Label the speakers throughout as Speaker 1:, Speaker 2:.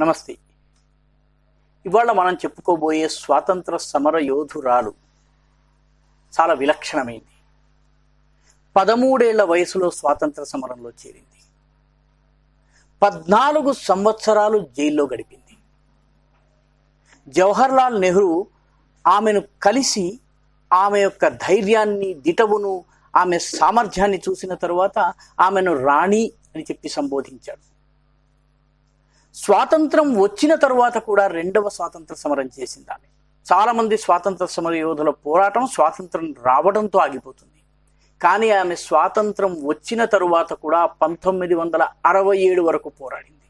Speaker 1: నమస్తే. ఇవాళ మనం చెప్పుకోబోయే స్వాతంత్ర సమర యోధురాలు చాలా విలక్షణమైంది. పదమూడేళ్ళ వయసులో స్వాతంత్ర సమరంలో చేరింది. పద్నాలుగు సంవత్సరాలు జైల్లో గడిపింది. జవహర్లాల్ నెహ్రూ ఆమెను కలిసి ఆమె యొక్క ధైర్యాన్ని దిటవును ఆమె సామర్థ్యాన్ని చూసిన తరువాత ఆమెను రాణి అని చెప్పి సంబోధించాడు. స్వాతంత్రం వచ్చిన తరువాత కూడా రెండవ స్వాతంత్ర సమరం చేసింది ఆమె చాలా మంది స్వాతంత్ర సమర యోధుల పోరాటం స్వాతంత్రం రావడంతో ఆగిపోతుంది. కానీ ఆమె స్వాతంత్రం వచ్చిన తరువాత కూడా పంతొమ్మిది వందల అరవై ఏడు వరకు పోరాడింది.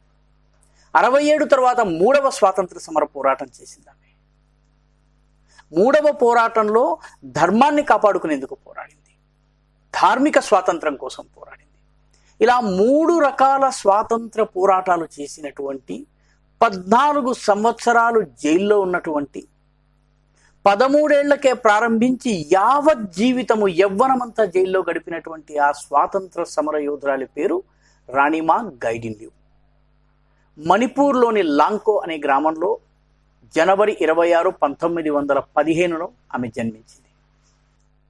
Speaker 1: అరవై ఏడు తర్వాత మూడవ స్వాతంత్ర సమర పోరాటం చేసింది ఆమె మూడవ పోరాటంలో ధర్మాన్ని కాపాడుకునేందుకు పోరాడింది. ధార్మిక స్వాతంత్రం కోసం పోరాడింది. ఇలా మూడు రకాల స్వాతంత్ర పోరాటాలు చేసినటువంటి పద్నాలుగు సంవత్సరాలు జైల్లో ఉన్నటువంటి పదమూడేళ్ళకే ప్రారంభించి యావత్ జీవితము యవ్వనమంతా జైల్లో గడిపినటువంటి ఆ స్వాతంత్ర సమర యోధురాలి పేరు రాణిమా గైడిన్లియు మణిపూర్లోని లాంకో అనే గ్రామంలో జనవరి ఇరవై ఆరు పంతొమ్మిది వందల పదిహేనులో ఆమె జన్మించింది.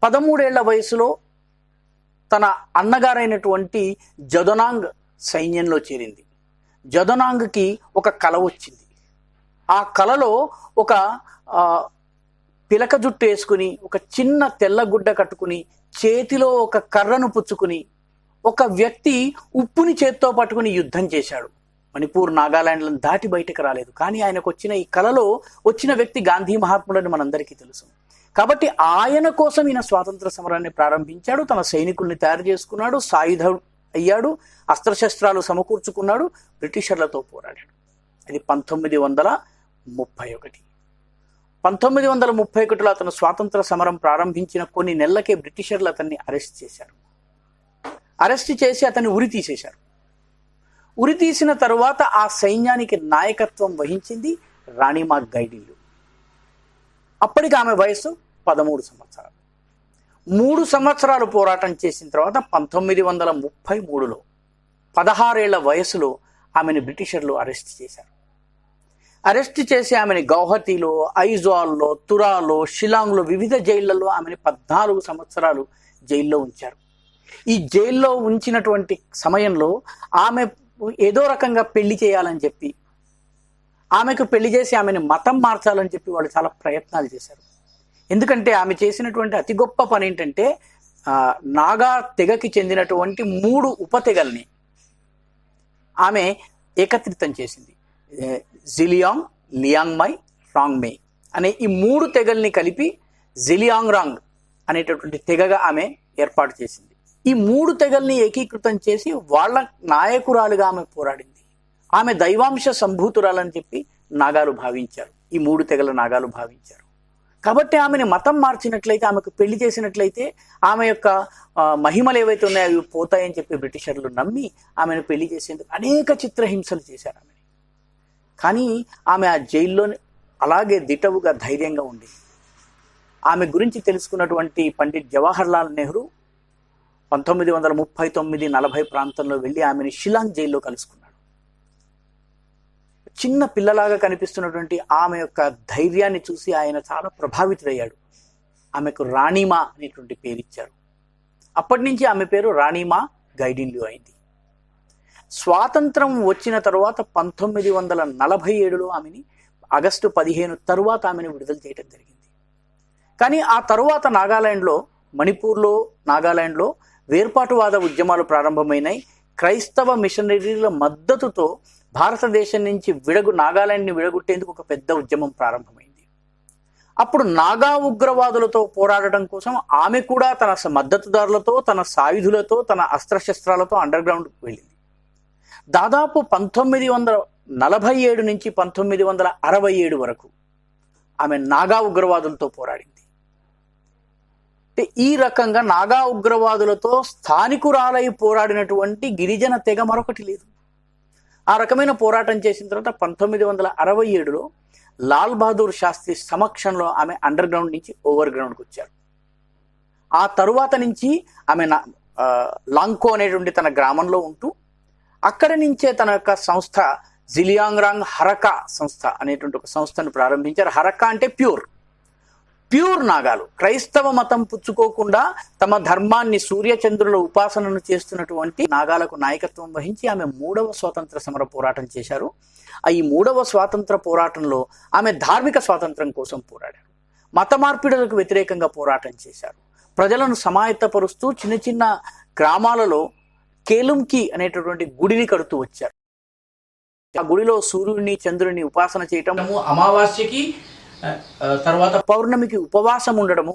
Speaker 1: పదమూడేళ్ళ వయసులో తన అన్నగారైనటువంటి జదొనాంగ్ సైన్యంలో చేరింది. జదొనాంగ్కి ఒక కల వచ్చింది. ఆ కలలో ఒక పిలక జుట్టు వేసుకుని ఒక చిన్న తెల్లగుడ్డ కట్టుకుని చేతిలో ఒక కర్రను పుచ్చుకుని ఒక వ్యక్తి ఉప్పుని చేత్తో పట్టుకుని యుద్ధం చేశాడు. మణిపూర్ నాగాలాండ్లను దాటి బయటకు రాలేదు. కానీ ఆయనకు వచ్చిన ఈ కలలో వచ్చిన వ్యక్తి గాంధీ మహాత్ముడని మనందరికీ తెలుసు. కాబట్టి ఆయన కోసం ఈయన స్వాతంత్ర సమరాన్ని ప్రారంభించాడు తన సైనికుల్ని తయారు చేసుకున్నాడు సాయుధ అయ్యాడు అస్త్రశస్త్రాలు సమకూర్చుకున్నాడు బ్రిటిషర్లతో పోరాడాడు. ఇది పంతొమ్మిది వందల ముప్పై ఒకటి. పంతొమ్మిది వందల ముప్పై ఒకటిలో అతను స్వాతంత్ర సమరం ప్రారంభించిన కొన్ని నెలలకే బ్రిటిషర్లు అతన్ని అరెస్ట్ చేశారు. అరెస్ట్ చేసి అతన్ని ఉరి తీసేశారు. ఉరి తీసిన తరువాత ఆ సైన్యానికి నాయకత్వం వహించింది రాణిమా గైడిల్లు. అప్పటికి ఆమె వయసు పదమూడు సంవత్సరాలు. మూడు సంవత్సరాలు పోరాటం చేసిన తర్వాత పంతొమ్మిది వందల ముప్పై మూడులో పదహారేళ్ళ వయసులో ఆమెను బ్రిటిషర్లు అరెస్ట్ చేశారు. అరెస్ట్ చేసి ఆమెని గౌహతిలో ఐజాల్లో తురాలో షిలాంగ్లో వివిధ జైళ్ళలో ఆమెని పద్నాలుగు సంవత్సరాలు జైల్లో ఉంచారు. ఈ జైల్లో ఉంచినటువంటి సమయంలో ఆమె ఏదో రకంగా పెళ్ళి చేయాలని చెప్పి ఆమెకు పెళ్ళి చేసి ఆమెను మతం మార్చాలని చెప్పి వాళ్ళు చాలా ప్రయత్నాలు చేశారు. ఎందుకంటే ఆమె చేసినటువంటి అతి గొప్ప పని ఏంటంటే నాగా తెగకి చెందినటువంటి మూడు ఉపతెగల్ని ఆమె ఏకత్రితం చేసింది. జిలియాంగ్ లియాంగ్మై రాంగ్మే అనే ఈ మూడు తెగల్ని కలిపి జిలియాంగ్ రాంగ్ అనేటటువంటి తెగగా ఆమె ఏర్పాటు చేసింది. ఈ మూడు తెగల్ని ఏకీకృతం చేసి వాళ్ళ నాయకురాలుగా ఆమె పోరాడింది. ఆమె దైవాంశ సంభూతురాలని చెప్పి నాగాలు భావించారు. ఈ మూడు తెగల నాగాలు భావించారు. కాబట్టి ఆమెని మతం మార్చినట్లయితే ఆమెకు పెళ్ళి చేసినట్లయితే ఆమె యొక్క మహిమలు ఏవైతే ఉన్నాయో అవి పోతాయని చెప్పి బ్రిటిషర్లు నమ్మి ఆమెను పెళ్ళి చేసేందుకు అనేక చిత్రహింసలు చేశారు ఆమె కానీ ఆమె ఆ జైల్లో అలాగే దిటవుగా ధైర్యంగా ఉండేది ఆమె గురించి తెలుసుకున్నటువంటి పండిట్ జవహర్లాల్ నెహ్రూ పంతొమ్మిది వందల ముప్పై తొమ్మిది నలభై ప్రాంతంలో వెళ్ళి ఆమెని షిలాంగ్ జైల్లో కలుసుకున్నాడు. చిన్న పిల్లలాగా కనిపిస్తున్నటువంటి ఆమె యొక్క ధైర్యాన్ని చూసి ఆయన చాలా ప్రభావితుడయ్యాడు. ఆమెకు రాణిమా అనేటువంటి పేరు ఇచ్చారు అప్పటి నుంచి ఆమె పేరు రాణిమా గైడిన్లు అయింది. స్వాతంత్రం వచ్చిన తరువాత పంతొమ్మిది వందల నలభై ఏడులో ఆమెని ఆగస్టు పదిహేను తరువాత ఆమెను విడుదల చేయడం జరిగింది. కానీ ఆ తరువాత నాగాలాండ్లో మణిపూర్లో నాగాలాండ్లో వేర్పాటువాద ఉద్యమాలు ప్రారంభమైనాయి. క్రైస్తవ మిషనరీల మద్దతుతో భారతదేశం నుంచి విడగు నాగాలాండ్ని విడగొట్టేందుకు ఒక పెద్ద ఉద్యమం ప్రారంభమైంది. అప్పుడు నాగా ఉగ్రవాదులతో పోరాడటం కోసం ఆమె కూడా తన మద్దతుదారులతో తన సాయుధులతో తన అస్త్రశస్త్రాలతో అండర్ గ్రౌండ్కి వెళ్ళింది. దాదాపు పంతొమ్మిది వందల నలభై ఏడు నుంచి పంతొమ్మిది వందల అరవై ఏడు వరకు ఆమె నాగా ఉగ్రవాదులతో పోరాడింది. అంటే ఈ రకంగా నాగా ఉగ్రవాదులతో స్థానికురాలై పోరాడినటువంటి గిరిజన తెగ మరొకటి లేదు. ఆ రకమైన పోరాటం చేసిన తర్వాత పంతొమ్మిది వందల అరవై ఏడులో లాల్ బహదూర్ శాస్త్రి సమక్షంలో ఆమె అండర్ గ్రౌండ్ నుంచి ఓవర్ గ్రౌండ్కి వచ్చారు. ఆ తరువాత నుంచి ఆమె లాంకో అనేటువంటి తన గ్రామంలో ఉంటూ అక్కడి నుంచే తన యొక్క సంస్థ జిలియాంగ్రాంగ్ హరకా సంస్థ అనేటువంటి ఒక సంస్థను ప్రారంభించారు. హరకా అంటే ప్యూర్. ప్యూర్ నాగాలు. క్రైస్తవ మతం పుచ్చుకోకుండా తమ ధర్మాన్ని సూర్యచంద్రుల ఉపాసనను చేస్తున్నటువంటి నాగాలకు నాయకత్వం వహించి ఆమె మూడవ స్వాతంత్ర సమర పోరాటం చేశారు. ఆ ఈ మూడవ స్వాతంత్ర పోరాటంలో ఆమె ధార్మిక స్వాతంత్రం కోసం పోరాడారు. మత మార్పిడులకు వ్యతిరేకంగా పోరాటం చేశారు. ప్రజలను సమాయత్తపరుస్తూ చిన్న చిన్న గ్రామాలలో కేలుంకి అనేటటువంటి గుడిని కడుతూ వచ్చారు. ఆ గుడిలో సూర్యుడిని చంద్రుడిని ఉపాసన చేయటము అమావాస్యకి తర్వాత పౌర్ణమికి ఉపవాసం ఉండడము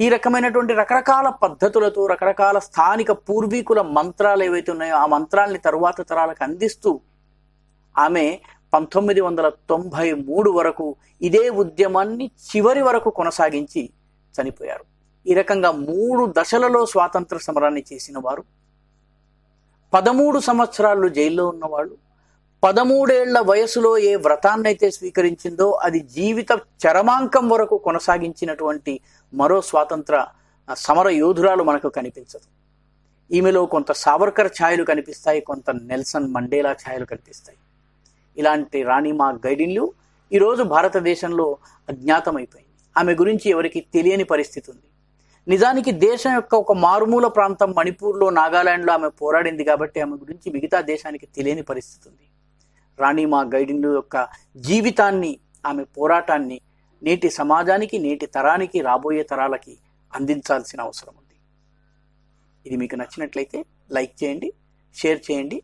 Speaker 1: ఈ రకమైనటువంటి రకరకాల పద్ధతులతో రకరకాల స్థానిక పూర్వీకుల మంత్రాలు ఏవైతే ఉన్నాయో ఆ మంత్రాల్ని తరువాత తరాలకు అందిస్తూ ఆమె పంతొమ్మిది వందల తొంభై మూడు వరకు ఇదే ఉద్యమాన్ని చివరి వరకు కొనసాగించి చనిపోయారు. ఈ రకంగా మూడు దశలలో స్వాతంత్ర సమరాన్ని చేసిన వారు పదమూడు సంవత్సరాలు జైల్లో ఉన్నవాళ్ళు పదమూడేళ్ళ వయసులో ఏ వ్రతాన్నైతే స్వీకరించిందో అది జీవిత చరమాంకం వరకు కొనసాగించినటువంటి మరో స్వాతంత్ర సమర యోధురాలు మనకు కనిపించదు. ఈమెలో కొంత సావర్కర్ ఛాయలు కనిపిస్తాయి కొంత నెల్సన్ మండేలా ఛాయలు కనిపిస్తాయి. ఇలాంటి రాణి మా గైడిన్లు ఈరోజు భారతదేశంలో అజ్ఞాతమైపోయింది. ఆమె గురించి ఎవరికి తెలియని పరిస్థితి ఉంది. నిజానికి దేశం యొక్క ఒక మారుమూల ప్రాంతం మణిపూర్లో నాగాలాండ్లో ఆమె పోరాడింది కాబట్టి ఆమె గురించి మిగతా దేశానికి తెలియని పరిస్థితి ఉంది. రాణి మా గైడిన్లు యొక్క జీవితాన్ని ఆమె పోరాటాన్ని నేటి సమాజానికి నేటి తరానికి రాబోయే తరాలకి అందించాల్సిన అవసరం ఉంది. ఇది మీకు నచ్చినట్లయితే లైక్ చేయండి షేర్ చేయండి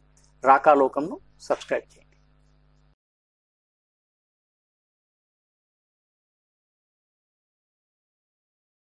Speaker 1: రాకాలోకంను సబ్స్క్రైబ్ చేయండి.